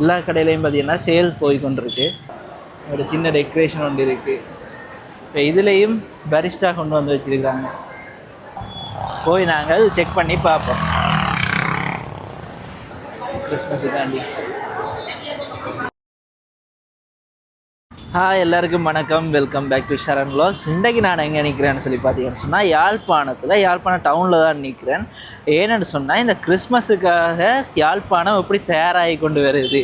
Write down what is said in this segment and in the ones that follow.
எல்லா கடையிலையும் பார்த்தீங்கன்னா சேல் போய் கொண்டிருக்கு ஒரு சின்ன டெக்கரேஷன் ஒன்று இருக்குது இப்போ இதுலேயும் பரிஸ்டா கொண்டு வந்து வச்சுருக்காங்க. போய் நாங்கள் செக் பண்ணி பார்ப்போம். கிறிஸ்மஸுக்காண்டி ஹாய் எல்லாருக்கும் வணக்கம். Welcome back to Sharan vlogs இன்றைக்கு நான் எங்கே நிற்கிறேன்னு சொல்லி பார்த்தீங்கன்னு சொன்னால் யாழ்ப்பாணத்தில் யாழ்ப்பாணம் டவுனில் தான் நிற்கிறேன் ஏன்னு சொன்னால் இந்த கிறிஸ்மஸுக்காக யாழ்ப்பாணம் எப்படி தயாராகி கொண்டு வருது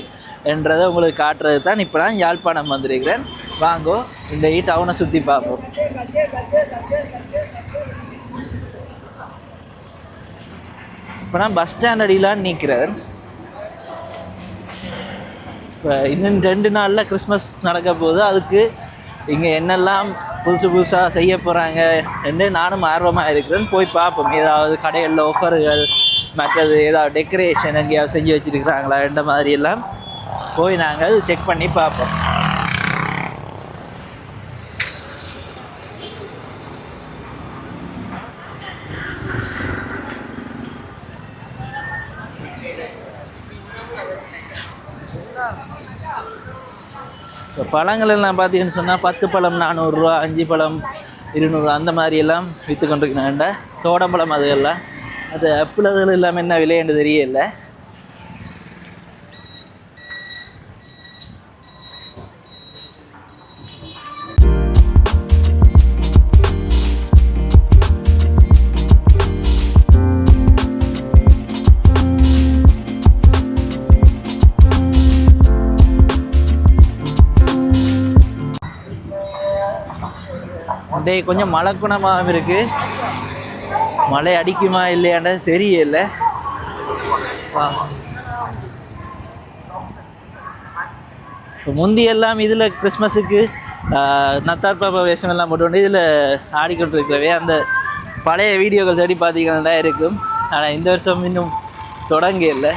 என்றதை உங்களுக்கு காட்டுறது தான் இப்போ நான் யாழ்ப்பாணம் வந்திருக்கிறேன். வாங்கோ இந்த டவுனை சுற்றி பார்ப்போம். இப்போ நான் பஸ் ஸ்டாண்ட் அடியிலான்னு நிற்கிறேன் இப்போ இன்னும் ரெண்டு நாளில் கிறிஸ்மஸ் நடக்க போகுது. அதுக்கு இங்கே என்னெல்லாம் புதுசு புதுசாக செய்ய போகிறாங்க என்று நானும் ஆர்வமாக இருக்கிறேன். போய் பார்ப்போம். ஏதாவது கடைகளில் ஆஃபர்கள் மற்றது ஏதாவது டெக்கரேஷன் எங்கேயாவது செஞ்சு வச்சுருக்கிறாங்களா இந்த மாதிரி எல்லாம் போய் நாங்கள் செக் பண்ணி பார்ப்போம். பழங்கள் எல்லாம் பார்த்தீங்கன்னு சொன்னால் பத்து பழம் நானூறுரூவா அஞ்சு பழம் இருநூறு அந்த மாதிரி எல்லாம் விற்று கொண்டிருக்கிறாங்க. தோடம்பழம் அது எல்லாம் அது ஆப்பிள் இல்லாமல் எல்லாமே என்ன விலைன்னு தெரியல. டேய் கொஞ்சம் மழை குணமாகவும் இருக்குது மழை அடிக்குமா இல்லையான்றது தெரியல. இப்போ முந்தி எல்லாம் இதில் கிறிஸ்மஸுக்கு நத்தார் பாப்பா வேஷம் எல்லாம் போட்டு இதில் ஆடிக்கொண்டு இருக்கிறவே அந்த பழைய வீடியோக்கள் தேடி பார்த்தீங்கன்னா இருக்கும். ஆனால் இந்த வருஷம் இன்னும் தொடங்க இல்லை.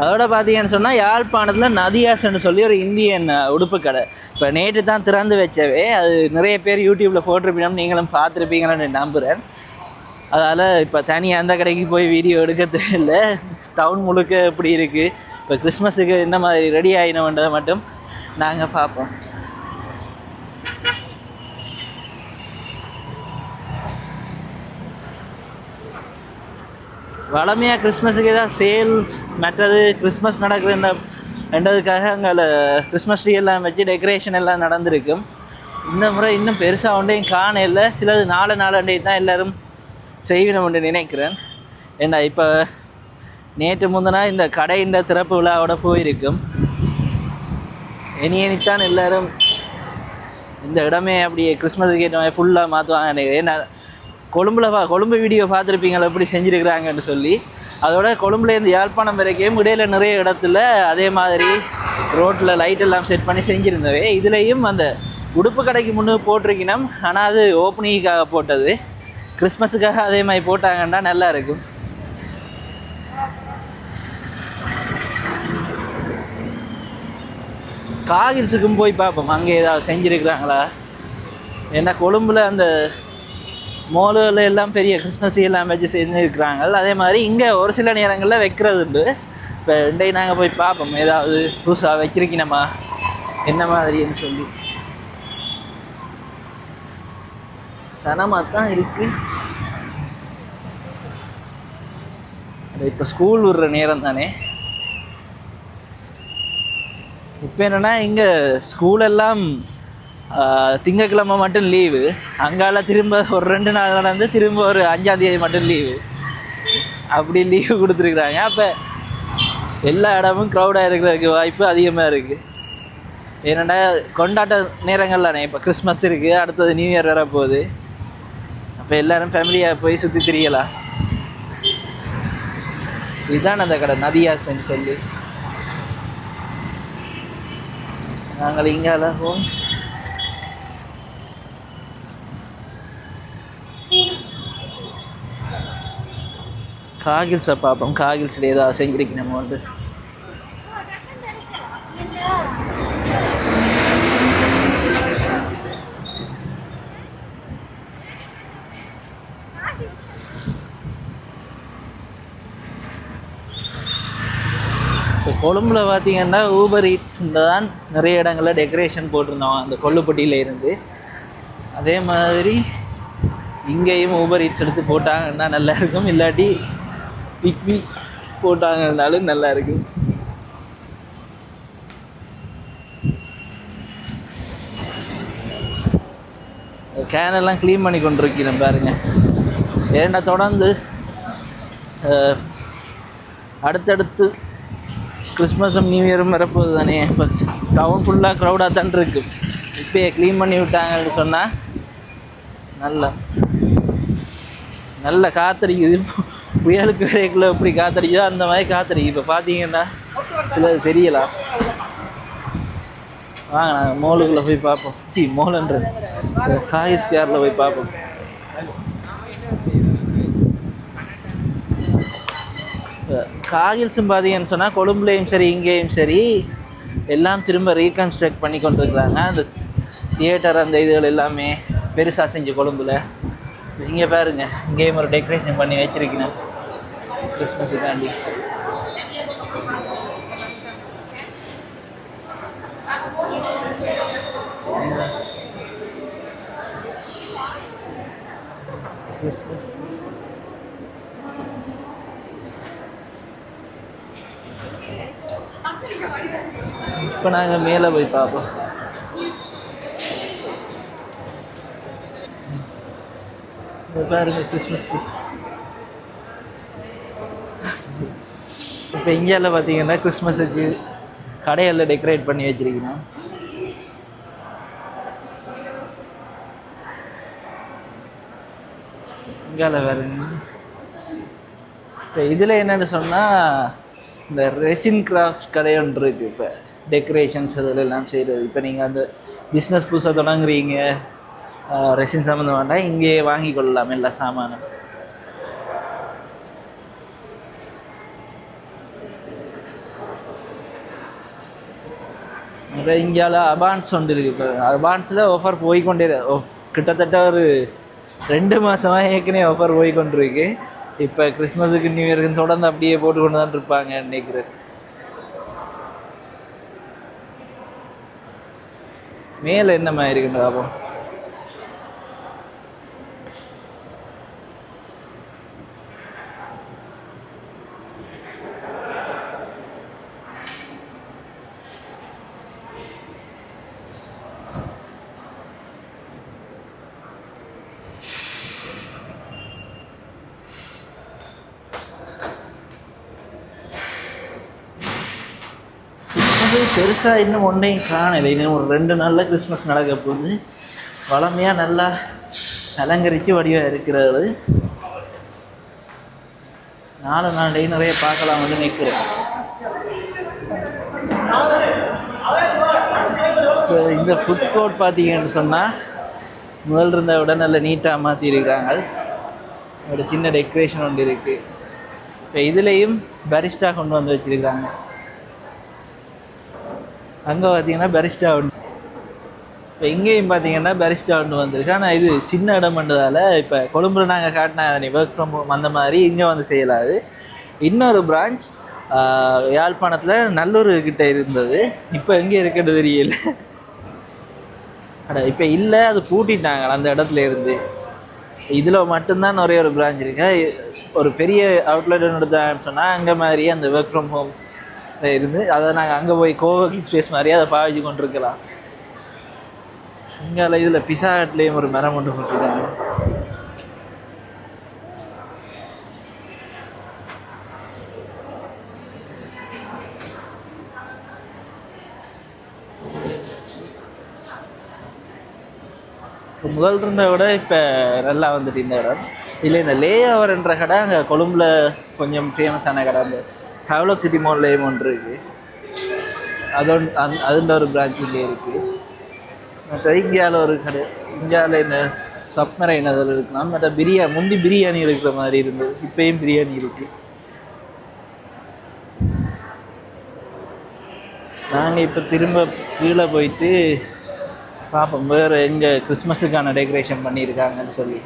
அதோட பார்த்தீங்கன்னு சொன்னால் யாழ்ப்பாணத்தில் நதியாஸ்ன்னு சொல்லி ஒரு இந்தியன் உடுப்பு கடை. இப்போ நேற்று தான் திறந்து வச்சவே அது நிறைய பேர் யூடியூப்பில் போட்டிருப்பீங்க நீங்களும் பார்த்துருப்பீங்கன்னு நம்புகிறேன் அதால் இப்போ தனியாக அந்த கடைக்கு போய் வீடியோ எடுக்க தெரியல டவுன் முழுக்க எப்படி இருக்குது இப்போ கிறிஸ்மஸுக்கு என்ன மாதிரி ரெடி ஆகினவன்றதை மட்டும் நாங்கள் பார்ப்போம். வளமையாக கிறிஸ்மஸுக்கு ஏதாவது சேல்ஸ் மற்றது கிறிஸ்மஸ் நடக்கிற இந்த ரெண்டதுக்காக அங்கே கிறிஸ்மஸ் ட்ரீ எல்லாம் வச்சு டெக்கரேஷன் எல்லாம் நடந்திருக்கும் இந்த முறை இன்னும் பெருசாக ஒன்றையும் காண இல்லை சிலது நாலு நாலண்டை தான் எல்லோரும் செய்வினம் என்று நினைக்கிறேன். ஏன்னா இப்போ நேற்று முந்தினா இந்த கடையின் திறப்பு விழாவோட போயிருக்கும். இனி இனித்தான் எல்லோரும் இந்த இடமே அப்படியே கிறிஸ்மஸுக்கு ஏற்ற மாதிரி ஃபுல்லாக மாற்றுவாங்க நினைக்கிறேன். ஏன்னா கொழும்புல பா கொழும்பு வீடியோ பார்த்துருப்பீங்களா? எப்படி செஞ்சுருக்கிறாங்கன்னு சொல்லி. அதோட கொழும்புலேருந்து யாழ்ப்பாணம் வரைக்கும் இடையில நிறைய இடத்துல அதே மாதிரி ரோட்டில் லைட் எல்லாம் செட் பண்ணி செஞ்சுருந்தவே. இதுலேயும் அந்த உடுப்பு கடைக்கு முன்னே போட்டிருக்கணும். ஆனால் அது ஓப்பனிங்காக போட்டது. கிறிஸ்மஸுக்காக அதே மாதிரி போட்டாங்கன்னா நல்லா இருக்கும். காகில்ஸுக்கும் போய் பார்ப்போம். அங்கே ஏதாவது செஞ்சுருக்குறாங்களா? ஏன்னா கொழும்புல அந்த மோலுல எல்லாம் பெரிய கிறிஸ்மஸ் ட்ரீ எல்லாம் வச்சு செஞ்சுருக்கிறாங்க அதே மாதிரி இங்கே ஒரு சில நேரங்களில் வைக்கிறது உண்டு. இப்போ ரெண்டையும் நாங்கள் போய் பார்ப்போம். ஏதாவது புதுசாக வச்சிருக்கணுமா என்ன மாதிரின்னு சொல்லி. சனமாக தான் இருக்குது இப்போ ஸ்கூல் விடுற நேரம் தானே இப்போ என்னென்னா இங்கே ஸ்கூலெல்லாம் திங்கக்கிழமை மட்டும் லீவு அங்கால திரும்ப ஒரு ரெண்டு நாள் நடந்து திரும்ப ஒரு அஞ்சாந்தேதி மட்டும் லீவு அப்படி லீவு கொடுத்துருக்குறாங்க. அப்போ எல்லா இடமும் க்ரௌடாக இருக்கிறதுக்கு வாய்ப்பு அதிகமாக இருக்குது ஏன்னா கொண்டாட்ட நேரங்கள் தானே இப்போ கிறிஸ்மஸ் இருக்குது அடுத்தது நியூ இயர் வரப்போகுது. அப்போ எல்லோரும் ஃபேமிலியாக போய் சுற்றி திரியலாம் இதுதான் அந்த கடை நதியாசன் சொல்லி. நாங்கள் இங்காலாம் போவோம் காகில்ஸை பார்ப்போம் காகில்ஸில் ஏதோ அசைங்க நம்ம வந்து கொழும்பில் பார்த்தீங்கன்னா ஊபர் ஈட்ஸில் தான் நிறைய இடங்களில் டெக்கரேஷன் போட்டிருந்தோம் அந்த கொல்லுப்பட்டியில் இருந்து. அதே மாதிரி இங்கேயும் ஊபர் ஈட்ஸ் எடுத்து போட்டாங்கன்னா நல்லா இருக்கும். இல்லாட்டி பிக்பி போட்டாங்கன்னாலும் நல்லா இருக்கு. கேனெல்லாம் க்ளீன் பண்ணி கொண்டிருக்கிறேன் பாருங்க. ஏன்னா தொடர்ந்து அடுத்தடுத்து கிறிஸ்மஸும் நியூ இயரும் வரப்போகுது தானே. இப்போ டவுன் ஃபுல்லாக க்ரௌடாக தான் இருக்கு. இப்போயே க்ளீன் பண்ணி விட்டாங்கன்னு சொன்னால் நல்ல நல்ல காத்தடிக்குது. புயலுக்கு விடைக்குள்ள எப்படி காத்தடிக்குதோ அந்த மாதிரி காத்தடிக்கு இப்போ பார்த்தீங்கன்னா சிலது தெரியலாம் வாங்க நாங்கள் மோலுக்குள்ளே போய் பார்ப்போம். சி மோலன்றது காய் ஸ்கொயரில் போய் பார்ப்போம். காகில்ஸும் பார்த்தீங்கன்னு சொன்னால் கொழும்புலேயும் சரி இங்கேயும் சரி எல்லாம் திரும்ப ரீகன்ஸ்ட்ரக்ட் பண்ணி கொண்டு இருக்கிறாங்க. அந்த தியேட்டர் அந்த இதுகள் எல்லாமே பெருசாக செஞ்சு கொழும்புல. இங்கே பாருங்க இங்கேயும் ஒரு டெக்கரேஷன் பண்ணி வச்சிருக்கேன் கிறிஸ்மஸுக்காண்டி கிறிஸ்மஸ் இப்போ நாங்கள் மேலே போய் பார்ப்போம் பாருங்க கிறிஸ்மஸ் இப்போ இந்தியாவில் பார்த்தீங்கன்னா கிறிஸ்மஸுக்கு கடைகளில் டெக்கரேட் பண்ணி வச்சிருக்கீங்க. இந்தியாவில் பாருங்க. இப்போ இதில் என்னென்னு சொன்னால் இந்த ரெசின் கிராஃப்ட் கடை ஒன்று இருக்குது இப்போ. டெக்கரேஷன்ஸ் அதில் எல்லாம் செய்கிறது இப்போ நீங்கள் அந்த பிஸ்னஸ் புதுசாக தொடங்குறீங்க. ரெசின் சம்மந்தம் வேண்டாம் இங்கேயே வாங்கி கொள்ளலாம் எல்லா சாமானும். இப்போ இந்தியாவில் அபான்ஸ் வந்துருக்கு இப்போ அபான்ஸில் ஆஃபர் போய்க்கொண்டே கொண்டே ஓ, கிட்டத்தட்ட ஒரு ரெண்டு மாதமாக ஏற்கனவே ஆஃபர் போய் கொண்டிருக்கு இப்போ கிறிஸ்மஸுக்கு நியூ இயருக்கு தொடர்ந்து அப்படியே போட்டு கொண்டு தான் இருப்பாங்க நினைக்கிறேன். மேலே என்ன மாதிரி இருக்குன்னு பார்ப்போம் பெருசாக இன்னும் ஒன்றையும் காணலை. இன்னும் ஒரு ரெண்டு நாளில் கிறிஸ்மஸ் நடக்க போகுது. வளமையாக நல்லா அலங்கரித்து வடிவாக இருக்கிறது. நாலு நாளே நிறைய பார்க்கலாம் வந்து இப்போ இந்த ஃபுட் கோர்ட் பார்த்தீங்கன்னு சொன்னால் முதல் இருந்த விட நல்ல நீட்டாக மாற்றிருக்காங்க ஒரு சின்ன டெக்கரேஷன் ஒன்று இருக்குது இப்போ இதுலேயும் பரிஸ்டா கொண்டு வந்து வச்சுருக்காங்க. அங்கே பார்த்தீங்கன்னா பெரிஸ்டா ஒன்று இப்போ இங்கேயும் பார்த்தீங்கன்னா பெரிஸ்டா ஒன்று வந்திருக்கு. ஆனால் இது சின்ன இடம் பண்ணுறதால இப்போ கொழும்புல நாங்கள் காட்டின ஒர்க் ஃப்ரம் ஹோம் அந்த மாதிரி இங்கே வந்து செய்யலாது. இன்னொரு பிரான்ச் யாழ்ப்பாணத்தில் நல்லூர் கிட்ட இருந்தது. இப்போ எங்கே இருக்கிறது தெரியல. அட இப்போ இல்லை அது பூட்டிட்டாங்க அந்த இடத்துல இருந்து. இதில் மட்டும்தான் ஒரே ஒரு பிரான்ச் இருக்கு. ஒரு பெரிய அவுட்லெட் எடுத்தாங்கன்னு சொன்னால் அங்கே மாதிரி அந்த ஒர்க் ஃப்ரம் ஹோம் இருந்து அதை நாங்கள் அங்கே போய் கோவக்கி ஸ்பேஸ் மாதிரி அதை பாவிச்சு கொண்டிருக்கலாம். இங்கே இதில் பிசா ஹட்லேயும் ஒரு மரம் கொண்டு போட்டுருக்காங்க இப்போ முதல் இருந்த விட இப்போ நல்லா வந்துட்டு இந்த இடம். இல்லை இந்த லே ஓவர்ன்ற கடை அங்கே கொழும்புல கொஞ்சம் ஃபேமஸான கடை அந்த ஹெவலக் சிட்டி மால்லேயும் ஒன்று இருக்குது அதோட அந் அதுன்ற ஒரு பிரான்ச் இங்கே இருக்குது மற்ற இந்தியாவில் ஒரு கடை இந்தியாவில் இந்த சப்மரைன் அதில் இருக்கலாம். மற்ற பிரியா முந்தி பிரியாணி இருக்கிற மாதிரி இருந்தது. இப்போயும் பிரியாணி இருக்குது நாங்கள் இப்போ திரும்ப கீழே போயிட்டு பார்ப்போம் வேறு எங்கே கிறிஸ்மஸுக்கான டெக்கரேஷன் பண்ணியிருக்காங்கன்னு சொல்லி.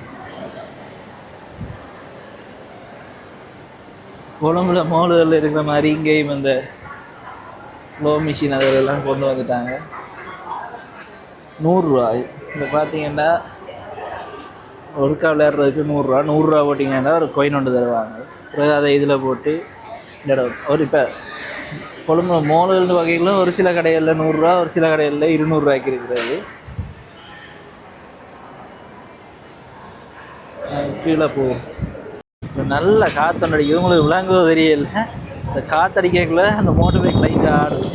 கொழும்புல மோளுகளில் இருக்கிற மாதிரி இங்கேயும் இந்த க்ளோ மிஷின் அதெல்லாம் கொண்டு வந்துட்டாங்க. நூறுரூவா. இப்போ பார்த்தீங்கன்னா ஒருக்கா விளையாடுறதுக்கு நூறுரூவா. நூறுரூவா போட்டிங்கன்னா ஒரு கொயின் ஒன்று தருவாங்க. பிறகு அதை இதில் போட்டு விளையாடுவோம் ஒரு இப்போ கொழும்பு மோளல் வகைகளில் ஒரு சில கடைகளில் நூறுரூவா ஒரு சில கடைகளில் இருநூறுவாய்க்கு இருக்கிறது. கீழே போகும். நல்ல காற்றடிக்கும் இவங்களுக்கு விளங்குவது தெரியல. இந்த காற்றடிக்கிறதுக்குள்ள அந்த மோட்டர் பைக் லைட்டாக ஆடும்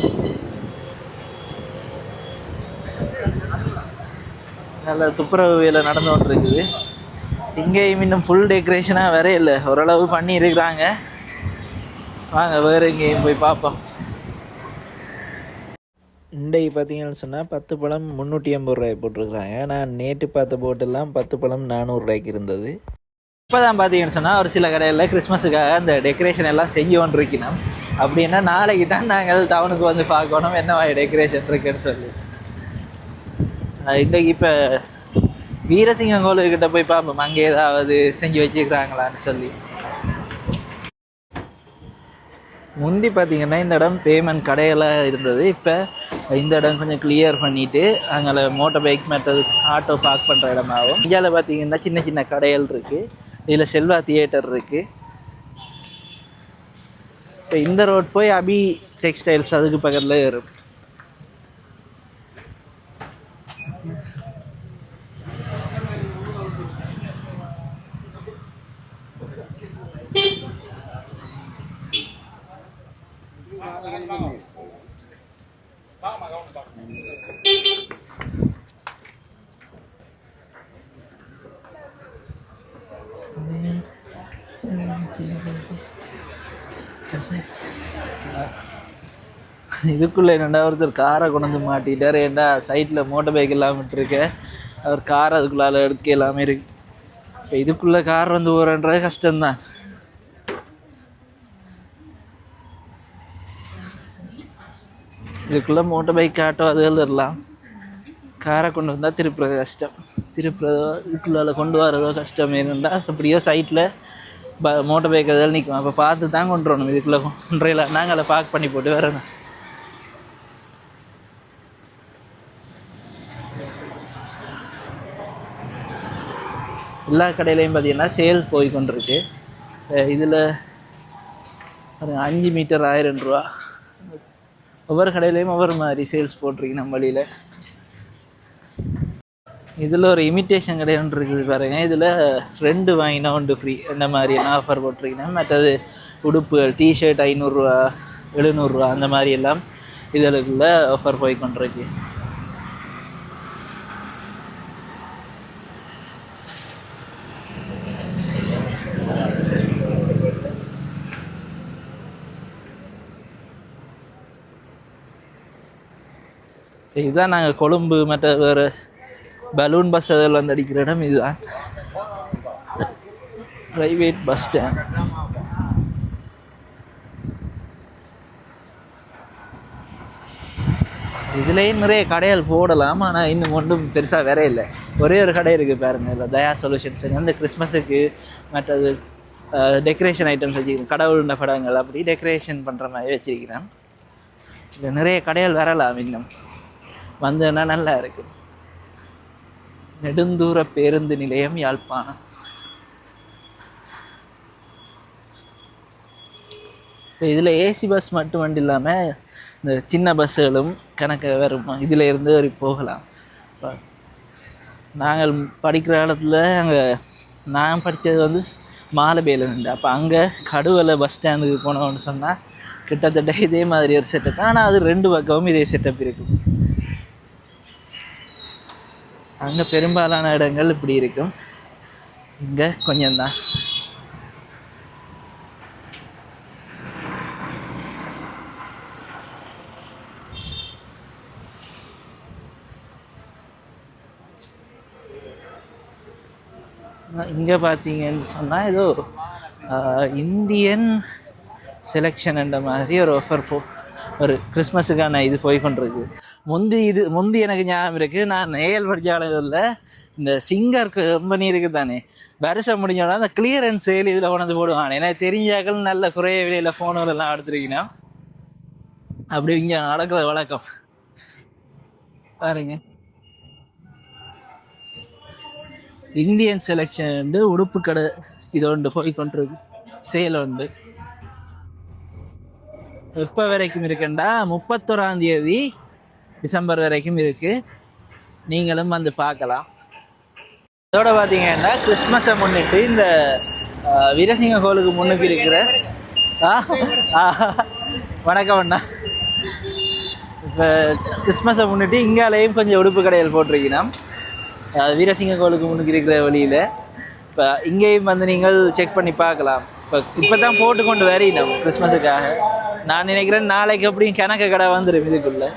நல்ல துப்புரவு வேலை நடந்து கொண்டிருக்குது. இங்கேயும் இன்னும் ஃபுல் டெக்கரேஷனாக வேற இல்லை. ஓரளவு பண்ணி இருக்கிறாங்க. வாங்க வேறு எங்கேயும் போய் பார்ப்போம். இன்றைக்கு பார்த்தீங்கன்னு சொன்னால் பத்து பழம் முந்நூற்றி ஐம்பது ரூபாய் போட்டிருக்கிறாங்க. நான் நேற்று பார்த்த போட்டெல்லாம் பத்து பழம் நானூறுரூவாய்க்கு இருந்தது. இப்போ தான் பார்த்தீங்கன்னு சொன்னால் ஒரு சில கடையில் கிறிஸ்மஸுக்காக அந்த டெக்கரேஷன் எல்லாம் செஞ்சு இருக்கணும். அப்படின்னா நாளைக்கு தான் நாங்கள் டவுனுக்கு வந்து பார்க்கணும் என்ன டெக்கரேஷன் இருக்குன்னு சொல்லி. இன்றைக்கு இப்போ வீரசிங்கம் கோயிலுக்கிட்ட போய் பார்ப்போம். அங்கே ஏதாவது செஞ்சு வச்சுக்கிறாங்களான்னு சொல்லி. முந்தி பார்த்தீங்கன்னா இந்த இடம் பேமெண்ட் கடையெல்லாம் இருந்தது. இப்போ இந்த இடம் கொஞ்சம் கிளியர் பண்ணிவிட்டு அங்கே மோட்டர் பைக் மற்றது ஆட்டோ பார்க் பண்ணுற இடமாகும் இந்தியாவில் பார்த்தீங்கன்னா சின்ன சின்ன கடைகள் இருக்குது இதில் செல்வா தியேட்டர் இருக்குது இப்போ இந்த ரோட் போய் அபி டெக்ஸ்டைல்ஸ் அதுக்கு பக்கத்தில் இருக்கும் இதுக்குள்ளே என்னடா ஒருத்தர் காரை கொண்டு வந்து மாட்டிட்டார் ஏன்டா சைட்டில் மோட்டர் பைக் எல்லாம் விட்டுருக்க? அவர் கார் அதுக்குள்ளால எடுக்க எல்லாமே இருக்கு. இப்போ இதுக்குள்ளே கார் வந்து போகிறன்றது கஷ்டம்தான். இதுக்குள்ளே மோட்டர் பைக் ஆட்டோ அதுகள் இருக்கலாம். காரை கொண்டு வந்தால் திருப்புறது கஷ்டம். திருப்புறதோ இதுக்குள்ளால கொண்டு வரதோ கஷ்டம். ஏனென்றா அப்படியோ சைட்டில் ப மோட்டர் பைக் அதில் நிற்கும் அப்போ பார்த்து தான் கொண்டு வரணும். இதுக்குள்ளே கொண்டு நாங்கள் அதை பார்க் பண்ணி போட்டு வரணும் எல்லா கடையிலையும் பார்த்தீங்கன்னா சேல் போய் கொண்டிருக்கு. இதில் அஞ்சு மீட்டர் ஆயிரம் ரூபா. ஒவ்வொரு கடையிலையும் ஒவ்வொரு மாதிரி சேல்ஸ் போட்டிருக்கு நம்ம வழியில். இதில் ஒரு இமிட்டேஷன் கடை ஒன்று இருக்குது பாருங்கள் இதில் ரெண்டு வாங்கினா ஒன்று ஃப்ரீ இந்த மாதிரி ஆஃபர் போட்டிருக்கீங்கன்னா மற்றது உடுப்புகள் டிஷர்ட் ஐநூறுரூவா எழுநூறுரூவா அந்த மாதிரி எல்லாம் இதழுக்குள்ள ஆஃபர் போய் கொண்டிருக்கு. இதுதான் நாங்கள் கொழும்பு மற்ற வேறு பலூன் பஸ் அதில் வந்து அடிக்கிற இடம் இதுதான். ப்ரைவேட் பஸ் ஸ்டாண்ட் இதுலேயும் நிறைய கடைகள் போடலாம் ஆனால் இன்னும் ஒன்றும் பெருசாக வேற இல்லை. ஒரே ஒரு கடை இருக்குது பாருங்கள் இல்லை தயா சொல்யூஷன்ஸ் அந்த கிறிஸ்மஸுக்கு மற்றது டெக்கரேஷன் ஐட்டம்ஸ் வச்சுக்கிறேன் கடவுள் படங்கள் அப்படி டெக்கரேஷன் பண்ணுற மாதிரி வச்சுருக்கிறேன். இதில் நிறைய கடைகள் வரலாம் இன்னும். வந்ததுன்னா நல்லா இருக்கு. நெடுந்தூர பேருந்து நிலையம் யாழ்ப்பாணம். இப்போ இதில் ஏசி பஸ் மட்டும் வண்டி இல்லாமல் இந்த சின்ன பஸ்ஸுகளும் கணக்கு வரும் இதில் இருந்து ஒரு போகலாம். இப்போ நாங்கள் படிக்கிற காலத்தில் அங்கே நான் படித்தது வந்து மாலபேலன் அப்போ அங்கே கடுவலை பஸ் ஸ்டாண்டுக்கு போனோம்னு சொன்னால் கிட்டத்தட்ட இதே மாதிரி ஒரு செட்டப் ஆனால் அது ரெண்டு பக்கமும் இதே செட்டப் இருக்கும். அங்கே பெரும்பாலான இடங்கள் இப்படி இருக்கும். இங்கே கொஞ்சம்தான். இங்கே பார்த்தீங்கன்னு சொன்னால் ஏதோ ஆஹ், இந்தியன் செலெக்ஷன் என்ற மாதிரி ஒரு ஆஃபர் போ ஒரு கிறிஸ்மஸுக்கான இது போய் கொண்டிருக்கு முந்தி இது முந்தி எனக்கு ஞாபகம் இருக்குது நான் நேயல் படித்தாளர்களில் இந்த சிங்கர் கம்பெனி இருக்குது தானே. வருஷம் முடிஞ்சோடனே அந்த கிளியரன்ஸ் சேல் இதில் கொண்டு போடுவாங்க. ஏன்னா தெரிஞ்சாக்கள் நல்ல குறைய விலையில் ஃபோனுகள் எல்லாம் எடுத்துருக்கீங்கன்னா அப்படி இங்கே நடக்கிற வழக்கம். பாருங்க. இந்தியன் செலெக்ஷன் வந்து உடுப்பு கடை இது ஒன்று போய் கொண்டிருக்கு. சேல் உண்டு எப்போ வரைக்கும் இருக்குண்டா? முப்பத்தோராம் தேதி டிசம்பர் வரைக்கும் இருக்குது நீங்களும் வந்து பார்க்கலாம். இதோட பார்த்தீங்கன்னா கிறிஸ்மஸை முன்னிட்டு இந்த வீரசிங்க கோலுக்கு முன்னுக்கு இருக்கிற ஆ, வணக்கம் அண்ணா. இப்போ கிறிஸ்மஸை முன்னிட்டு இங்காலையும் கொஞ்சம் உடுப்பு கடைகள் போட்டிருக்கணும். வீரசிங்க கோலுக்கு முன்னுக்கு இருக்கிற வழியில். இப்போ இங்கேயும் வந்து நீங்கள் செக் பண்ணி பார்க்கலாம். இப்போ இப்போ தான் போட்டு கொண்டு வரையினோம் கிறிஸ்மஸுக்காக நான் நினைக்கிறேன் நாளைக்கு அப்படியும் கணக்கு கடை வந்துடும் இதுக்குள்ளே.